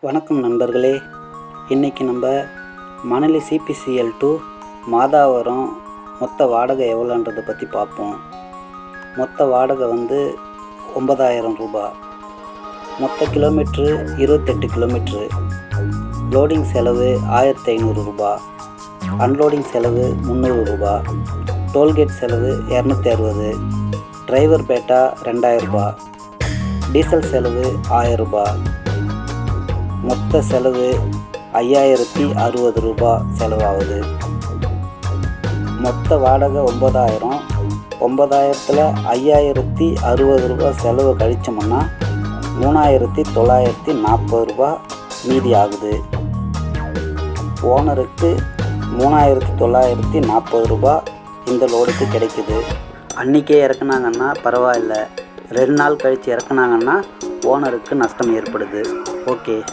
வணக்கம் நண்பர்களே. இன்றைக்கி நம்ம மணலி சிபிசிஎல் டு மாதாவரம் மொத்த வாடகை எவ்வளோன்றதை பற்றி பார்ப்போம். மொத்த வாடகை வந்து ஒன்பதாயிரம் ரூபாய் மொத்த கிலோமீட்ரு இருபத்தெட்டு கிலோமீட்ரு. லோடிங் செலவு ஆயிரத்தி ஐநூறு ரூபா. அன்லோடிங் செலவு முந்நூறு ரூபாய் டோல்கேட் செலவு இரநூத்தி அறுபது. டிரைவர் பேட்டா ரெண்டாயிரம் ரூபா. டீசல் செலவு ஆயிரம் ரூபாய் மொத்த செலவு ஐயாயிரத்தி அறுபது ரூபா செலவாகுது. மொத்த வாடகை ஒம்பதாயிரம் ஒம்பதாயிரத்தில் ஐயாயிரத்தி அறுபது ரூபாய் செலவு கழிச்சோம்னா மூணாயிரத்தி தொள்ளாயிரத்தி நாற்பது ரூபா மீதி ஆகுது. ஓனருக்கு மூணாயிரத்தி தொள்ளாயிரத்தி நாற்பது ரூபாய் இந்த லோடுக்கு கிடைக்குது. அன்றைக்கே இறக்குனாங்கன்னா பரவாயில்ல. ரெண்டு நாள் கழித்து இறக்குனாங்கன்னா ஓனருக்கு நஷ்டம் ஏற்படுது. ஓகே.